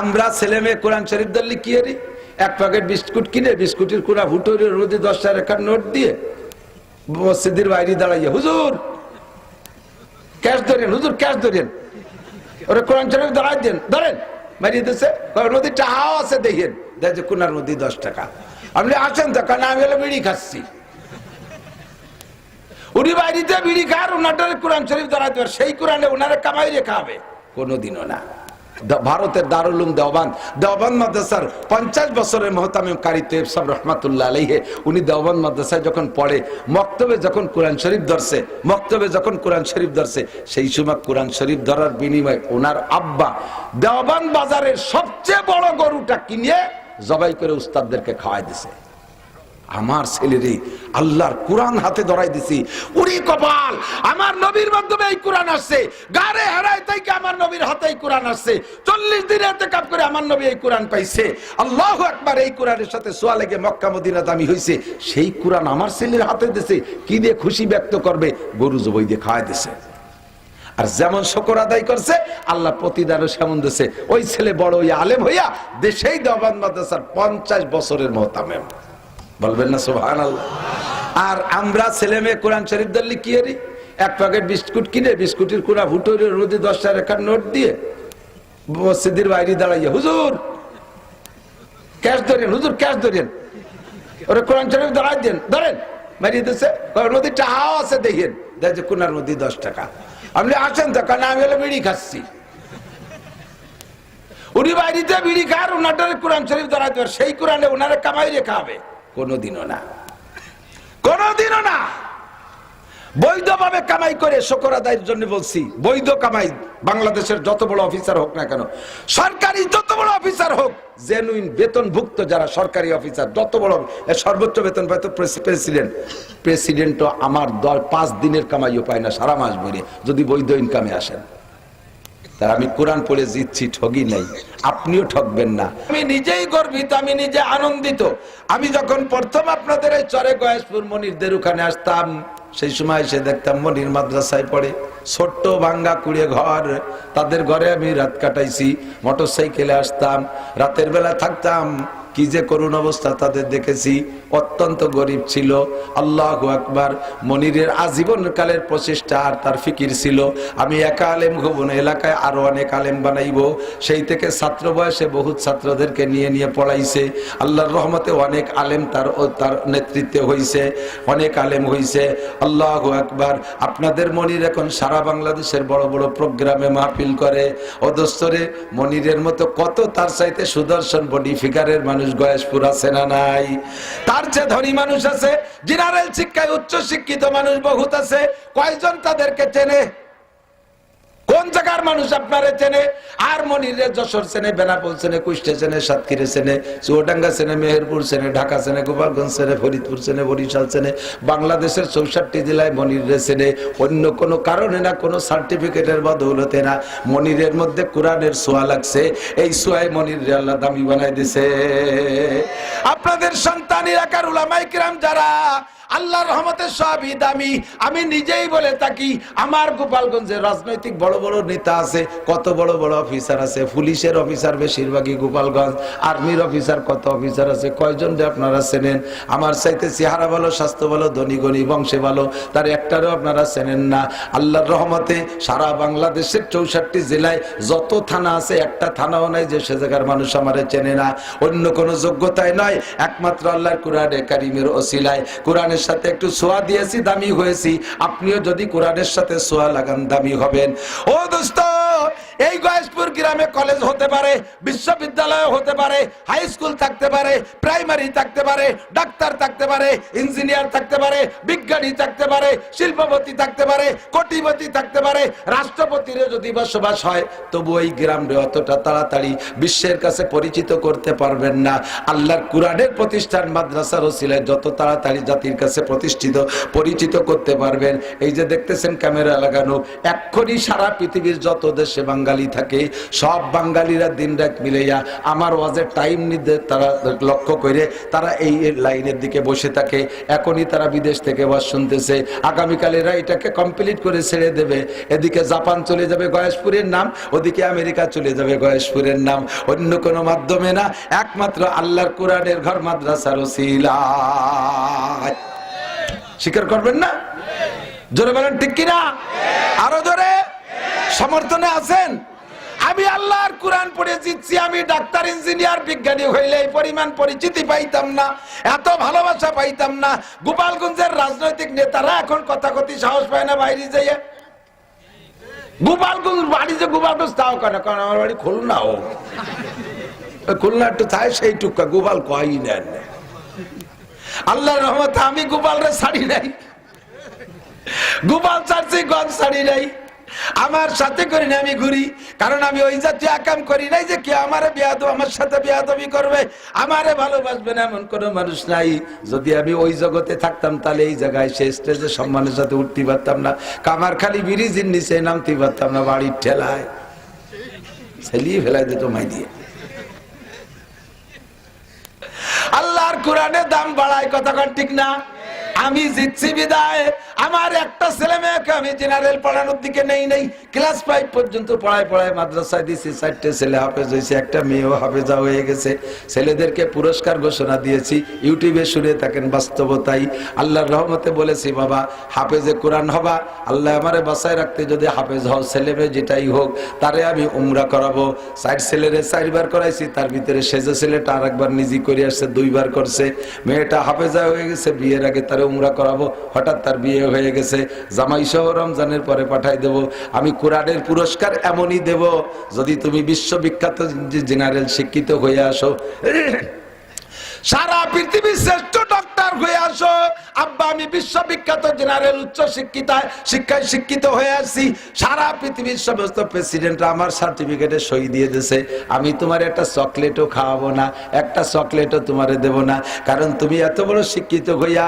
আমরা ছেলে মেয়ে কোরআন শরীফ দল্লি কি এরি এক প্যাকেট বিস্কুট কিনে, বিস্কুটের কুড়া ভুটোরে রোদে দশ টাকার একটা নোট দিয়ে মসজিদের বাইরে দাঁড়াইয়া, হুজুর, ক্যাশ ধরেন, হুজুর, ক্যাশ ধরেন। ওরা কোরআন শরীফ দাঁড়াই দেন, ধরেন। মারিয়ে দিচ্ছে নদী টাহাও আছে, দেখেন। দেখছে কোনার নদী দশ টাকা। আপনি আসেন তো, কারণ আমি হলো বিড়ি খাচ্ছি। উনি বাইরিতে বিড়ি খার ওনাটার কোরআন শরীফ দাঁড়াতে সেই কোরআনে ওনারা কামাই রেখা হবে। কোনোদিনও না। ভারতের দারুলুম দেওবান দেওবান মাদ্রাসার পঞ্চাশ বছরের মহতামিম কারি তেব সব রহমাতুল্লাহ আলাইহে, উনি দেওবান মাদ্রাসায় যখন পড়ে, মক্তবে যখন কোরআন শরীফ ধরছে, মক্তবে যখন কোরআন শরীফ ধরছে, সেই সময় কোরআন শরীফ ধরার বিনিময়ে ওনার আব্বা দেওবান বাজারের সবচেয়ে বড় গরুটা কিনে জবাই করে উস্তাদদেরকে খাওয়াই দিছে। আমার ছেলেরে আল্লাহর কোরআন হাতে ধরাই দিছি। উরি কপাল, আমার নবীর মাধ্যমে এই কোরআন আসছে। গারে হেরাই থেকে আমার নবীর হাতে এই কোরআন আসছে। চল্লিশ দিনে কাপ করে আমার নবী এই কোরআন পাইছে। আল্লাহ একবার এই কোরআনের সাথে সোয়া লেগে মক্কা মদিনা দামি হয়েছে সেই কোরআন আমার ছেলের হাতে দিছে, কি দিয়ে খুশি ব্যক্ত করবে? গরু জবই দিয়ে খাওয়াই দিছে। আর যেমন শকর আদায় করছে, আল্লাহ প্রতিদানও সেমন দিছে। ওই ছেলে বড় ওই আলেম হইয়া দেশেই দেওয়ান মাদ্রাসার পঞ্চাশ বছরের মহতামেম। বলবেন না সোহান আর আমরা ছেলে মেয়ে কোরআন শরীফ দল্লি কি এরি এক প্যাকেট বিস্কুট কিনে, বিস্কুটের কুড়া ভুটোরে রোদে দশটা একটা নোট দিয়ে মসজিদের বাইরে দাঁড়াইয়া, হুজুর, ক্যাশ ধরেন, হুজুর, ক্যাশ ধরেন। ওরা কোরআন শরীফ দাঁড়াই দেন, ধরেন, মারিয়ে দিচ্ছে নদী টাহাও আছে, দেখেন। দেখছে কোনার নদী দশ টাকা। আপনি আসেন তো কারণ আমি হলো বিড়ি খাচ্ছি। উনি বাইরিতে বিড়ি খার ওনাটার কোরআন শরীফ দাঁড়াতে সেই কোরআনে ওনারা কামাই রেখা হবে কোনোদিনও না। কোনোদিনও না। বৈধভাবে কামাই করে শকর আদায়ের জন্য বলছি, বৈধ কামাই বাংলাদেশের যত বড় অফিসার হোক না কেন, সরকারি যত বড় অফিসার হোক জেনুইন বেতনভুক্ত যারা সরকারি অফিসার, যত বড় সর্বোচ্চ বেতন পায় তো প্রেসিডেন্ট। প্রেসিডেন্টও আমার দল পাঁচ দিনের কামাইও পায় না, সারা মাস ভরে যদি বৈধ ইনকামে আসেন। তার আমি কোরআন পড়ে জিতছি, ঠগি নাই। আপনিও ঠকবেন না। আমি নিজেই গর্বিত, আমি নিজে আনন্দিত। আমি যখন প্রথম আপনাদের এই চরে গয়েশপুর মনিরদের ওখানে আসতাম, সেই সময় এসে দেখতাম মনির মাদ্রাসায় পড়ে। ছোট্ট ভাঙ্গা কুড়ে ঘর, তাদের ঘরে আমি রাত কাটাইছি মোটর সাইকেলে আসতাম, রাতের বেলা থাকতাম কি যে করুণ অবস্থা তাদের দেখেছি। অত্যন্ত গরিব ছিল। আল্লাহ আকবার। মনিরের আজীবন কালের প্রচেষ্টা আর তার ফিকির ছিল। আমি একা আলেম হব না, এলাকায় আরও অনেক আলেম বানাইব। সেই থেকে ছাত্র বয়সে বহুত ছাত্রদেরকে নিয়ে নিয়ে পড়াইছে। আল্লাহর রহমতে অনেক আলেম তার তার নেতৃত্বে হইছে। অনেক আলেম হইছে। আল্লাহ আকবার। আপনাদের মনির এখন সারা বাংলাদেশের বড় বড় প্রোগ্রামে মাহফিল করে। ও দোস্তরে, মনিরের মতো কত তার চাইতে সুদর্শন বডি ফিগারের মানুষ গয়েশপুর আছে না নাই? তার চেয়ে ধনী মানুষ আছে, জেনারেল শিক্ষায় উচ্চ শিক্ষিত মানুষ বহুত আছে। কয়জন তাদেরকে চেনে? কোন জায়গার মানুষ আপনারে চেনে? আর মনিরে যশোর চেনে, বেনাপোল চেনে কুষ্টে চেনে, সাতক্ষীরে চেনে, চুয়াডাঙ্গা চেনে, মেহেরপুর চেনে, ঢাকা চেনে, গোপালগঞ্জ চেনে, ফরিদপুর চেনে, বরিশাল চেনে, বাংলাদেশের চৌষট্টি জেলায় মনিরে চেনে। অন্য কোনো কারণে না, কোনো সার্টিফিকেটের বা দৌলতে না। মনিরের মধ্যে কোরআনের সোয়া লাগছে। এই সোয়াই মনির আল্লাহ দামি বানাই দিছে। আপনাদের সন্তান এলাকার উলামাই যারা আল্লাহর রহমতের সবই দামি। আমি নিজেই বলে থাকি, আমার গোপালগঞ্জে রাজনৈতিক বড় বড় নেতা আছে, কত বড় বড় অফিসার আছে, পুলিশের অফিসার বেশিরভাগই গোপালগঞ্জ, আর্মির অফিসার কত অফিসার আছে, কয়জন যে আপনারা চেনেন? আমার চাইতে চেহারা ভালো, স্বাস্থ্য ভালো, ধনী গণী বংশে ভালো, তার একটারও আপনারা চেনেন না। আল্লাহর রহমতে সারা বাংলাদেশের চৌষট্টি জেলায় যত থানা আছে, একটা থানাও নাই যে সে জায়গার মানুষ আমারে চেনে না। অন্য কোনো যোগ্যতায় নয়, একমাত্র আল্লাহর কোরআনে কারিমের ওসিলায়। কোরআনের সাথে একটু সোয়া দিয়েছি, দামি হয়েছি। আপনিও যদি কোরআনের সাথে সোয়া লাগান, দামি হবেন। ও দোস্ত এই গয়েশপুর গ্রামে কলেজ হতে পারে বিশ্ববিদ্যালয় হতে পারে হাই স্কুল থাকতে পারে প্রাইমারি থাকতে পারে ডাক্তার থাকতে পারে ইঞ্জিনিয়ার থাকতে পারে, বিজ্ঞানী থাকতে পারে, শিল্পপতি থাকতে পারে, কোটিপতি থাকতে পারে রাষ্ট্রপতির যদি বসবাস হয়, তবু এই গ্রামে অতটা তাড়াতাড়ি বিশ্বের কাছে পরিচিত করতে পারবেন না। আল্লাহর কোরআনের প্রতিষ্ঠান মাদ্রাসার ওসিলায় যত তাড়াতাড়ি জাতির কাছে প্রতিষ্ঠিত, পরিচিত করতে পারবেন। এই যে দেখতেছেন ক্যামেরা লাগানো, এক্ষুনি সারা পৃথিবীর যত দেশে বাংলা বাঙালি থাকে, সব বাঙালিরা দিন রাত মিলাইয়া আমার ওয়াজের টাইম নিতে তারা লক্ষ্য করে তারা এই লাইনের দিকে বসে থাকে। এখনই তারা বিদেশ থেকে ওয়াজ শুনতেছে। আগামীকালে এরা এটাকে কমপ্লিট করে ছেড়ে দেবে। এদিকে জাপান চলে যাবে গয়েশপুরের নাম, ওদিকে আমেরিকা চলে যাবে গয়েশপুরের নাম। অন্য কোনো মাধ্যমে না, একমাত্র আল্লাহর কোরআনের ঘর মাদ্রাসার স্বীকার করবেন না? জোরে বলেন, ঠিক কিনা? আরও জোরে? সমর্থনে আছেন? আমি আল্লাহর কোরআন পড়ে জিতছি, আমি ডাক্তার, ইঞ্জিনিয়ার, বিজ্ঞানী হইলে এই পরিমাণ পরিচিতি পাইতাম না, এত ভালোবাসা পাইতাম না। গোপালগঞ্জের রাজনৈতিক নেতারা এখন কথা কথি সাহস পায় না বাইরে যাইয়ে গোপালগঞ্জ বাড়ি যে গোপালগঞ্জ, তাও কেন কারণ আমার বাড়ি খুলনা ও খুলনা একটু চাই সেই টুকা গোপাল কয়ই নেন? আল্লাহর রহমতে আমি গোপালরে ছাড়ি নাই। গোপাল ছাড়ছি, গঞ্জ ছাড়ি নাই। আমার সাথে করি না আমি ঘুরি। কারণ আমি ওই জাতীয় আকাম করি নাই যে কে আমারে বিয়াদ আমার সাথে বিয়াদবি করবে। আমারে ভালোবাসবে না এমন কোনো মানুষ নাই। যদি আমি ওই জগতে থাকতাম, তাহলে এই জায়গায় সে স্টেজে সম্মানের সাথে উঠতে পারতাম না। কামার খালি ব্রিজের নিচে নামতে পারতাম না বাড়ির ঠেলায়। ছেলিয়ে ফেলাই দিত মাই দিয়ে। আল্লাহর কোরআনে দাম বাড়ায় কন ঠিক না? আমি জিতছি বিদায়। আমার একটা ছেলে মেয়েকে আমি জেনারেল পড়ানোর দিকে নেই নেই ক্লাস ফাইভ পর্যন্ত পড়ায় পড়ায় মাদ্রাসায় দিয়েছি, চারটে ছেলে হাফেজ হয়েছে, একটা মেয়েও হাফেজা হয়ে গেছে। ছেলেদেরকে পুরস্কার ঘোষণা দিয়েছি, ইউটিউবে শুনে থাকেন বাস্তবতাই। আল্লাহর রহমতে বলেছি, বাবা, হাফেজে কোরআন হবা, আল্লাহ আমারে বাসায় রাখতে যদি হাফেজ হও, ছেলে মেয়ে যেটাই হোক, তারে আমি উমরা করাবো। চার ছেলেরে চারবার করাইছি, তার ভিতরে সেজে ছেলেটা আর একবার নিজে করে আসছে, দুইবার করছে। মেয়েটা হাফেজা হয়ে গেছে, বিয়ের আগে তারে উমরা করাবো, হঠাৎ তার বিয়ে গেছে। জামাই সহ রমজানের পরে পাঠাই দেব। আমি কোরআনের পুরস্কার এমনই দেব, যদি তুমি বিশ্ববিখ্যাত জেনারেল শিক্ষিত হয়ে আসো। সারা পৃথিবীর শ্রেষ্ঠ ডক্টর হয়ে আসো। আব্বা, আমি বিশ্ববিখ্যাত জেনারেল, উচ্চ শিক্ষিতায় শিক্ষায় শিক্ষিত হয়ে আসছি। সারা পৃথিবীর সমস্ত প্রেসিডেন্ট আমার সার্টিফিকেটে সই দিয়ে দিছে আমি তোমার একটা চকলেটও খাওয়াবো না, একটা চকলেটও তোমারে দেব না। কারণ তুমি এত বড় শিক্ষিত হইয়া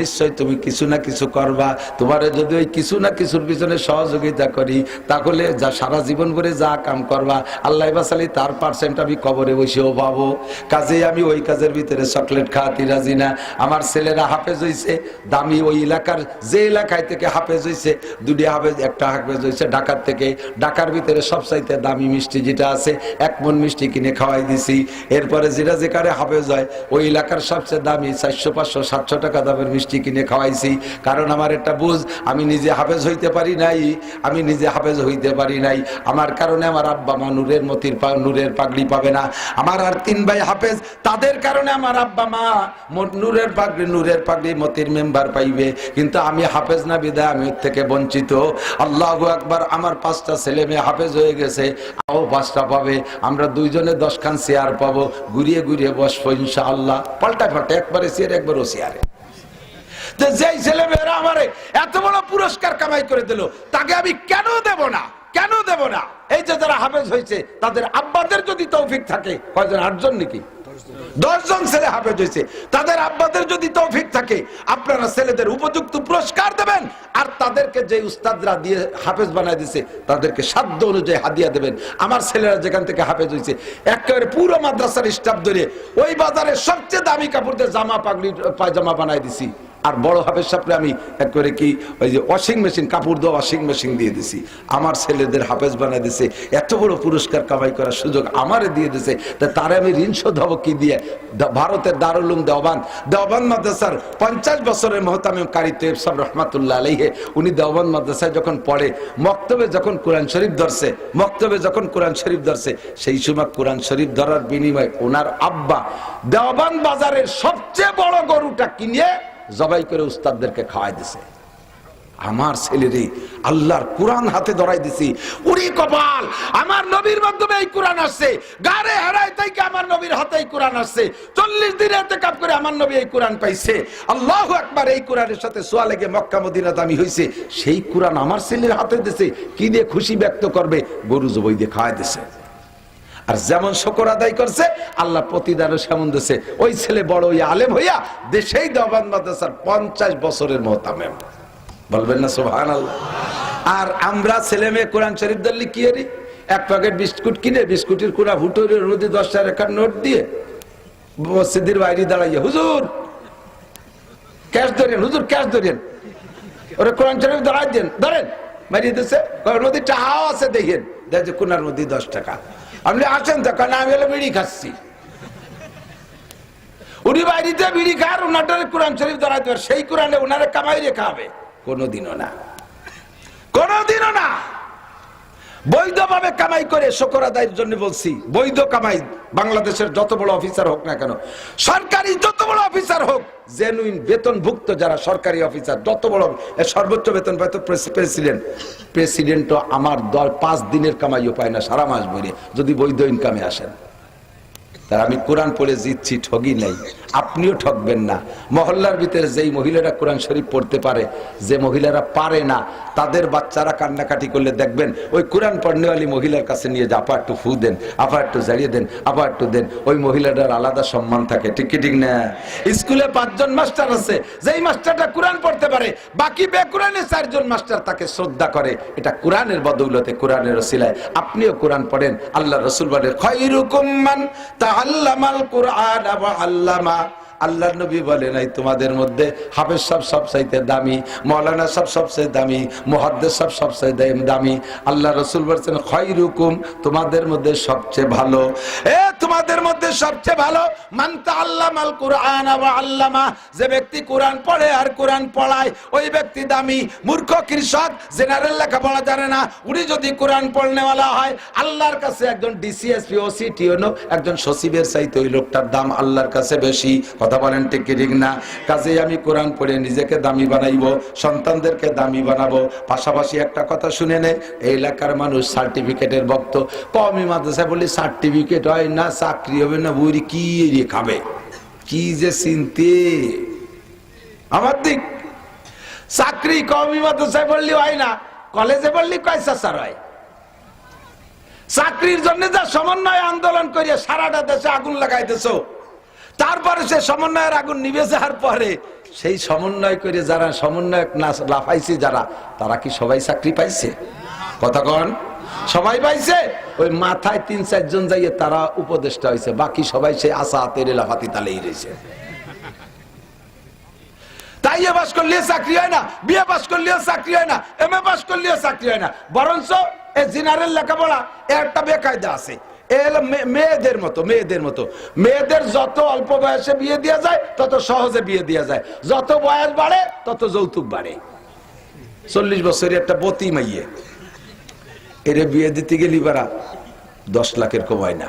নিশ্চয় তুমি কিছু না কিছু করবা। তোমারে যদি ওই কিছু না কিছুর পিছনে সহযোগিতা করি, তাহলে যা সারা জীবন করে যা কাম করবা, আল্লাহ বাসালি তার পার্সেন্ট আমি কবরে বসেও পাবো। কাজে আমি ওই কাজের ভিতরে চকলেট খাওয়াতে রাজি না। আমার ছেলেরা হাফেজ হইছে, দামি ওই এলাকার যে এলাকায় থেকে হাফেজ হইছে, দুটি হাফেজ, একটা হাফেজ হইছে ঢাকার থেকে। ঢাকার ভিতরে সবচাইতে দামি মিষ্টি যেটা আছে, এক মন মিষ্টি কিনে খাওয়াই দিছি। এরপরে যেটা যেখানে হাফেজ হয়, ওই এলাকার সবচেয়ে দামি চারশো, পাঁচশো, সাতশো টাকা দামের মিষ্টি কিনে খাওয়াইছি। কারণ আমার একটা বুঝ, আমি নিজে হাফেজ হইতে পারি নাই, আমি নিজে হাফেজ হইতে পারি নাই। আমার কারণে আমার আব্বা মা নূরের মতির নূরের পাগড়ি পাবে না। আমার আর তিন ভাই হাফেজ, তাদের কারণে আমার আব্বা মা নূরের পাগড়ি নূরের পাগড়ি মতির মেম্বার পাইবে। কিন্তু আমি হাফেজ না বিদায় আমি থেকে বঞ্চিত। আল্লাহ একবার আমার পাঁচটা ছেলে মেয়ে হাফেজ হয়ে গেছে। ও পাঁচটা পাবে। আমরা দুইজনে দশখান চেয়ার পাবো। ঘুরিয়ে ঘুরিয়ে বসবো ইনশাআল্লাহ। পাল্টা ফাল্টা একবারে চেয়ার, একবার ও চেয়ারে যেই ছেলে মেয়েরা আমারে এত বড় পুরস্কার কামাই করে দিল, তাকে আমি কেন দেব না? কেন দেব না? এই যে যারা হাফেজ হয়েছে, তাদের আব্বাদের যদি তৌফিক থাকে, কয়জন? আটজন নাকি? দশজন ছেলে হাফেজ হয়েছে। তাদের আব্বাদের যদি তৌফিক থাকে, আপনারা ছেলেদের উপযুক্ত পুরস্কার দেবেন, আর তাদেরকে যে উস্তাদরা দিয়ে হাফেজ বানায় দিছে তাদেরকে সাধ্য অনুযায়ী হাদিয়া দেবেন। আমার ছেলেরা যেখান থেকে হাফেজ হয়েছে, একেবারে পুরো মাদ্রাসার স্টাফ ধরে ওই বাজারে সবচেয়ে দামি কাপড় দিয়ে জামা পাগড়ি, পায়জামা বানায় দিছি। আর বড় হাফেজ সাপড়ে আমি একবারে কি, ওই যে ওয়াশিং মেশিন কাপড় দেওয়া ওয়াশিং মেশিন দিয়ে দিছি। আমার ছেলেদের হাফেজ বানাই দিছে। এত বড় পুরস্কার কামাই করার সুযোগ আমারে দিয়ে দিছে। তা তারে আমি ঋণ শোধ হব কি দিয়ে? ভারতের দারুলুম দেওবান। দেওবান মাদ্রাসার পঞ্চাশ বছরের মহতামিম কারি তেব সব রহমাতুল্লাহ আলাইহে, উনি দেওবান মাদ্রাসায় যখন পড়ে, মক্তবে যখন কোরআন শরীফ ধরছে, মক্তবে যখন কোরআন শরীফ ধরছে, সেই সময় কোরআন শরীফ ধরার বিনিময়ে ওনার আব্বা দেওবান বাজারের সবচেয়ে বড় গরুটা কিনে জবাই করে উস্তাদদেরকে খাওয়াই দিছে। আমার ছেলেরে আল্লাহর কোরআন হাতে ধরাই দিছি। উড়ি কপাল, আমার নবীর মাধ্যমে এই কোরআন আসছে। গারে হারাই থেকে আমার নবীর হাতে এই কোরআন আসছে। চল্লিশ দিনে কাপ করে আমার নবী এই কোরআন পাইছে। আল্লাহ একবার এই কোরআনের সাথে সোয়া লেগে মক্কা মদিনা দামি হয়েছে সেই কোরআন আমার ছেলের হাতে দিছে। কি দিয়ে খুশি ব্যক্ত করবে? গরু জবই দিয়ে খাওয়াই দিছে। আর যেমন শকর আদায় করছে, আল্লাহ প্রতিদানও সেমন দিছে। ওই ছেলে বড় ওই আলেম হইয়া দেশেই দেওয়ান মাদ্রাসার পঞ্চাশ বছরের মহতামেম। বলবেন না সোহান আল্লাহ আর আমরা ছেলে মেয়ে কোরআন শরীফ দল্লি কি এরি এক প্যাকেট বিস্কুট কিনে, বিস্কুটের কুড়া ভুটোরের রোদে দশ টাকার নোট দিয়ে মসজিদের বাইরে দাঁড়াইয়া, হুজুর, ক্যাশ ধরেন, হুজুর, ক্যাশ ধরেন। ওরা কোরআন শরীফ দাঁড়াই দেন, ধরেন, মারিয়ে দিচ্ছে নদী টাহাও আছে, দেখেন। দেখছে কোনার নদী দশ টাকা। আপনি আছেন তো? কারণ আমি হলো বিড়ি খাচ্ছি। উনি বাইরিতে বিড়ি খার ওনাটারে কোরআন শরীফ দাঁড়াইতে পারে। সেই কোরআনে ওনারে কামাই রেখা হবে কোনোদিনও না। কোনোদিনও না। বৈধভাবে কামাই করে শকর আদায়ের জন্য বলছি, বৈধ কামাই বাংলাদেশের যত বড় অফিসার হোক না কেন, সরকারি যত বড় অফিসার হোক জেনুইন বেতনভুক্ত যারা সরকারি অফিসার, যত বড় সর্বোচ্চ বেতন পায় তো প্রেসিডেন্ট। প্রেসিডেন্টও আমার দল পাঁচ দিনের কামাইও পায় না, সারা মাস ভরে যদি বৈধ ইনকামে আসেন। তার আমি কোরআন পড়ে জিতছি, ঠগি নাই। আপনিও ঠকবেন না। মহল্লার ভিতরে যেই মহিলারা কোরআন শরীফ পড়তে পারে, যে মহিলারা পারে না, তাদের বাচ্চারা কান্নাকাটি করলে দেখবেন, ওই কোরআন পড়নেওয়ালি মহিলার কাছে নিয়ে যে, আপা একটু ফু দেন, আপা একটু জ্বালিয়ে দেন, আপা একটু দেন, ওই মহিলাটার আলাদা সম্মান থাকে। ঠিক কি, ঠিক না? স্কুলে পাঁচজন মাস্টার আছে, যেই মাস্টারটা কোরআন পড়তে পারে, বাকি বেকুরানে চারজন মাস্টার তাকে শ্রদ্ধা করে। এটা কোরআনের বদৌলতে, কোরআনের সিলায় আপনিও কোরআন পড়েন, আল্লাহ রসুল বলেন, খৈরুকুম মান তাআল্লামাল কুরআন ওয়া আল্লামা আল্লাহ নবী বলে নাই, তোমাদের মধ্যে হাফেজ সব সবচাইতে দামি, মৌলানা সব সবচেয়ে দামি, মুহাদ্দিস সব সবচেয়ে দাম- আল্লাহ রসুল বলছেন খৈরুকুম তোমাদের মধ্যে সবচেয়ে ভালো। এ, তোমাদের মধ্যে সবচেয়ে ভালো? মানতা আল্লামাল কুরআন ওয়া আল্লামা। যে ব্যক্তি কোরআন পড়ে আর কোরআন পড়ায়, ওই ব্যক্তি দামি। মূর্খ, কৃষক, জেনারেল লেখা লেখাপড়া জানে না। উনি যদি কোরআন পড়নেওয়ালা হয়, আল্লাহর কাছে একজন ডিসিএসপি ওসি টিওনো একজন সচিবের চাইতে ওই লোকটার দাম আল্লাহর কাছে বেশি। কথা বলেন ঠিক ঠিক না? কাজেই আমি কোরআন পড়ে নিজেকে দামি বানাইবো, সন্তানদেরকে দামি বানাবো। পাশাপাশি একটা কথা শুনে নে, এই এলাকার মানুষ সার্টিফিকেটের ভক্ত। কমই মাদ্রাসায় বলি সার্টিফিকেট হয় না, চাকরি হবে না, বুড়ি কি রে খাবে? কি যে চিনতে? আমার দিক। চাকরি কমই মাদ্রাসায় বললি হয় না, কলেজে বললি কয়সা স্যার হয়। চাকরির জন্য যা সমন্বয় আন্দোলন করিয়া সারাটা দেশে আগুন লাগাইতেছ। তারপরে সে সমন্বয়ের আগুন নিভে যাওয়ার পরে সেই সমন্বয় করে যারা সমন্বয়ক না লাফাইছে যারা, তারা কি সবাই চাকরি পাইছে? কথা কন। সবাই পাইছে? ওই মাথায় তিন চারজন যাইয়ে তারা উপদেষ্টা হয়েছে বাকি সবাই সেই আশা হাতের লাফাতি তালেই রয়েছে তাই চাকরি হয় না হয় হয় বরঞ্চ এ জেনারেল লেখাপড়া একটা বেকায়দা আছে। মেয়েদের মতো মেয়েদের মতো। মেয়েদের যত অল্প বয়সে বিয়ে দেওয়া যায়, তত সহজে বিয়ে দেওয়া যায়। যত বয়স বাড়ে, তত যৌতুক বাড়ে। চল্লিশ বছরের একটা বতি মাইয়ে। এরে বিয়ে দিতে গেলি বারা দশ লাখের কমায় না।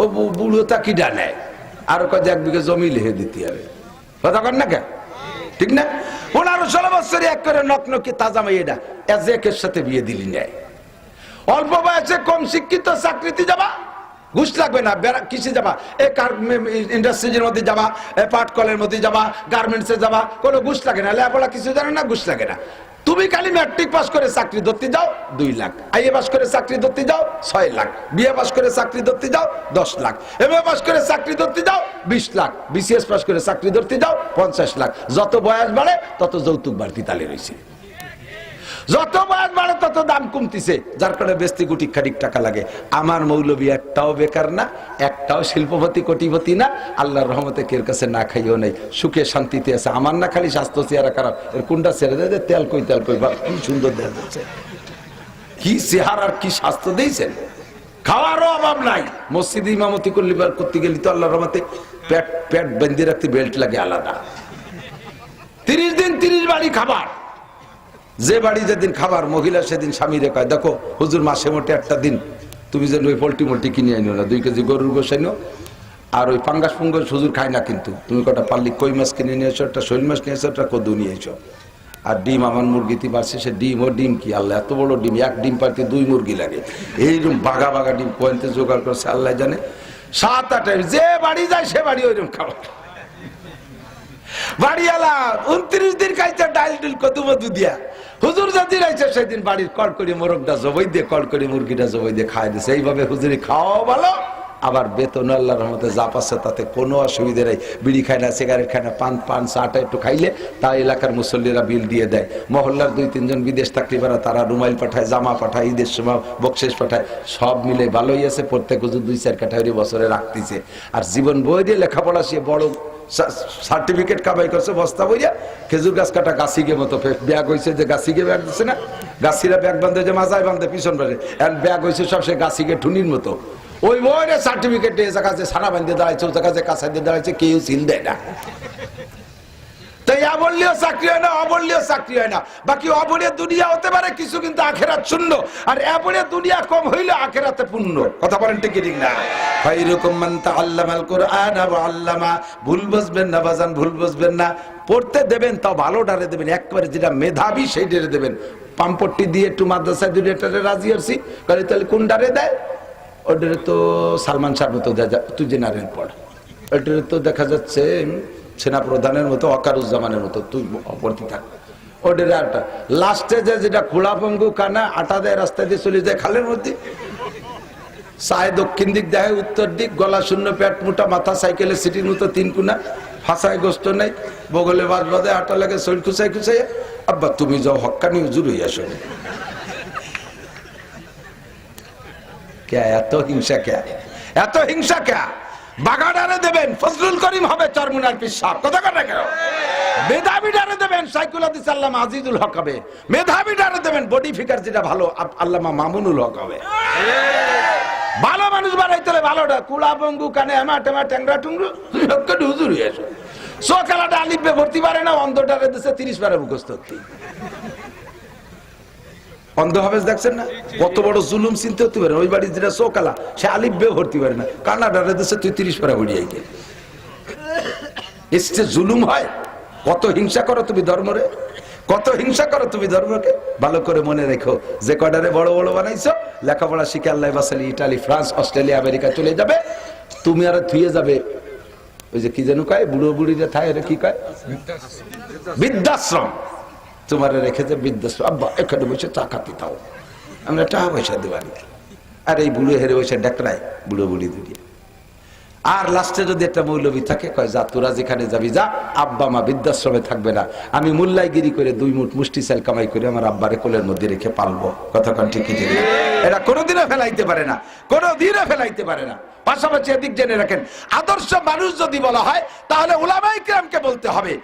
ও বুড়ো তা কিডা নেয় আরও কাজ এক বিঘে জমি লিখে দিতে হবে। কথা কর না কে? ঠিক না? পনেরো ষোলো বছরে এক করে নকনকি তাজা মেয়েটা এজেকের সাথে বিয়ে দিলি নেয় অল্প বয়সে কম শিক্ষিত চাকরিতে যাবা? ঘুষ লাগবে না, বেড়া কিসে যাবা? এ কার ইন্ডাস্ট্রিজের মধ্যে যাবা, এ পাট কলের মধ্যে যাবা, গার্মেন্টসে যাবা, কোনো ঘুষ লাগে না, লেখাপড়া কিছু জানে না, ঘুষ লাগে না। তুমি খালি ম্যাট্রিক পাস করে চাকরি ধরতে যাও, দুই লাখ। আইএ পাস করে চাকরি ধরতে যাও, ছয় লাখ। বিএ পাস করে চাকরি ধরতে যাও, দশ লাখ। এম এ পাস করে চাকরি ধরতে যাও, বিশ লাখ। বিসিএস পাস করে চাকরি ধরতে যাও, পঞ্চাশ লাখ। যত বয়স বাড়ে, তত যৌতুক বাড়তি তালে রয়েছে যত বয়স বাড়ে তত দাম কমতিছে। যার কারণে বেস্তি কোটি খানিক টাকা লাগে। আমার মৌলবি একটাও বেকার না, একটাও শিল্পপতি, কোটিপতি না। আল্লাহর রহমতে কের কাছে না খাইও নেই। সুখে শান্তিতে আছে। আমার না খালি স্বাস্থ্য চেহারা খারাপ। এর কোনটা ছেড়ে দেয়? তেল কই তেল কই। বা কি সুন্দর দেখা যাচ্ছে। কি চেহারার কি স্বাস্থ্য দিয়েছেন? খাওয়ারও অভাব নাই। মসজিদ ইমামতি করলি করতে গেলি তো আল্লাহর রহমতে প্যাট প্যাট বেঁধে রাখতে বেল্ট লাগে আলাদা। তিরিশ দিন তিরিশ বাড়ি খাবার। যে বাড়ি যেদিন খাবার, মহিলা সেদিন স্বামী কয়, দেখো, হুজুর মাসে মোটে একটা দিন, তুমি যেন ওই পোল্ট্রি মোল্ট্রি কিনে আইনো না, দুই কেজি গরুর গোসাইনো আর ওই পাঙ্গাস পুঙ্গাস হুজুর খায় না কিন্তু, তুমি কটা পারলি কই মাছ কিনে নিয়ে এসো, একটা শৈল মাছ নিয়ে এসো, একটা কদু নিয়ে এসো। আর ডিম, আমার মুরগিতে পারছে সে ডিম, ও ডিম কি? আল্লাহ, এত বড় ডিম, এক ডিম পারতে দুই মুরগি লাগে। এইরকম বাঘা বাঘা ডিম কোয়েলতে জোগাড় করছে, আল্লাহ জানে। সাত আট, যে বাড়ি যায়, সে বাড়ি ওইরকম খাবার। বাড়িওয়ালা, উনত্রিশ দিন খাইছে ডাইল ডিল কদু মধু দিয়া। হুজুর যদি রাইছে, সেদিন বাড়ির কড়কড়ি মোরগটা জবই দিয়ে কল কড়কড়ি মুরগিটা জবই দিয়ে খাই দিছে। এইভাবে হুজুরি খাওয়া ভালো, আবার বেতন আল্লাহর রহমতে যা পাচ্ছে তাতে কোনো অসুবিধে নেই। বিড়ি খায় না, সিগারেট খায় না, পান পান চাটা একটু খাইলে তা এলাকার মুসল্লিরা বিল দিয়ে দেয়। মহল্লার দুই, তিনজন বিদেশ থাকলিবারা তারা রুমাইল পাঠায়, জামা পাঠায়, ঈদের সময় বকশেষ পাঠায়, সব মিলে ভালোই আছে। প্রত্যেক হুজুর দুই, চার কাঠারি বছরে রাখতেছে। আর জীবন বই দিয়ে লেখাপড়া সে বড় সার্টিফিকেট কামাই করছে, বস্তা বইয়া, খেজুর গাছ কাটা গাছিকে মতো ব্যাগ হয়েছে যে গাছিকে ব্যাগ দিচ্ছে না? গাছিরা ব্যাগ বাঁধে যে মাজায় বাঁধে, পিছন বাঁধে। আর ব্যাগ হয়েছে সব সে গাছিকে ঠুনির মতো। ওই বইয়ের সার্টিফিকেট কাছে সারা বাঁধে দাঁড়াইছে, ও কাছে কাঁচা দিয়ে দাঁড়াইছে, কেউ চিন দেয় না। তাই অবল্লীয় চাকরি হয় না অবল্লীয় চাকরি হয় না। বাকি অবলীয় দুনিয়া হতে পারে, কিছু কিন্তু আখেরাত শূন্য। আর অবলীয় দুনিয়া কম হইলে আখেরাতে পূর্ণ। কথা বলেন ঠিক ঠিক না? ফাইরুকুম মান তাআল্লামাল কুরআন ওয়া আল্লামা। ভুল বুঝবেন না, বাজান, ভুল বুঝবেন না। পড়তে দেবেন, তাও ভালো ডারে দেবেন। একবারে যেটা মেধাবী, সেই ডারে দেবেন। পাম্পট্টি দিয়ে একটু মাদ্রাসায় দুই ডারে রাজি আছি কালে তাহলে কোন ডারে দেয়? ওটারে তো সালমান শাহ মতো তুই জেনারেল পড়। ওটারে তো দেখা যাচ্ছে সেনা প্রধানের মতো, অকারুজ্জামানের মতো, তুই অপরতি থাক। ওটারে আটা লাস্টে যে যেটা খোলা পঙ্গু কানা, আটা দেয় রাস্তা দিয়ে চলে যায় খালের মধ্যে। সায় দক্ষিণ দিক দেয়, উত্তর দিক, গলা শূন্য, পেট মোটা, মাথা সাইকেলে সিটির মতো তিন কুনা, ফাঁসায় গোস্ত নাই, বগলে বাজ বাজে আটা লাগে শরীর খুসাই খুসাই আব্বা তুমি যাও হক্কানি হুজুর হইয়া শোনো কে, এত হিংসা কে? এত হিংসা কে? বাগানারে দেবেন, ফজলুল করিম হবে চরমুনার পিসাব। কথা কথা কেন? মেধাবী ডারে দেবেন সাইকুল হাদিস আল্লামা আজিজুল হক হবে। মেধাবী ডারে দেবেন বডি ফিগার যেটা ভালো আল্লামা মামুনুল হক হবে। ভালো মানুষ বানাইতে হলে ভালোটা। কুড়া বঙ্গু, কানে হেমা, টেমা, ট্যাংরা, টুংরু হুজুর শোনো সকালাটা আলিপে ভর্তি পারে না, অন্ধটারে দেশে তিরিশ বারে মুখস্থ। অন্ধ হাফেজ দেখছেন না? কত বড় জুলুম চিনতে হতে পারে ওই বাড়ির যেটা সোকালা সে আলিফ বে ভর্তি পারে না। কানাডার দেশে তুই তিরিশ পারা হরিয়াই গে। এসছে জুলুম হয়। কত হিংসা করো তুমি ধর্মরে? কত হিংসা করো তুমি ধর্মকে? ভালো করে মনে রেখো, যে কয়টারে বড় বড় বানাইছো, লেখাপড়া শিখে আল্লাহ বাসালি ইটালি, ফ্রান্স, অস্ট্রেলিয়া, আমেরিকা চলে যাবে। তুমি আর থুয়ে যাবে। ওই যে কি যেন কয়, বুড়ো বুড়িরে থায় কি কয়? বৃদ্ধাশ্রম। তোমার রেখেছে বৃদ্ধাশ্রম। আব্বা, এখানে বসে চা খাতে তাও। আমরা টাকা পয়সা দেবানি আর এই বুড়ো হেরে বসে ডাকরায় বুড়ো বুড়ি দুটি। আর লাস্টে যদি একটা মৌলবী থাকে, কয়, যা, তোরা যেখানে যাবি, যা। আব্বা মা বৃদ্ধাশ্রমে থাকবে না। আমি মুল্লাইগিরি করে দুই মুঠ মুষ্টি সেল কামাই করে আমার আব্বারে কোলের মধ্যে রেখে পালবো। কতক্ষণ ঠিকই ঠিক? এরা কোনোদিনও ফেলাইতে পারে না। কোনোদিনও ফেলাইতে পারে না। পাশাপাশি এদিক জেনে রাখেন, আদর্শ মানুষ যদি বলা হয়, তাহলে ওলামাই কিরামকে বলতে হবে।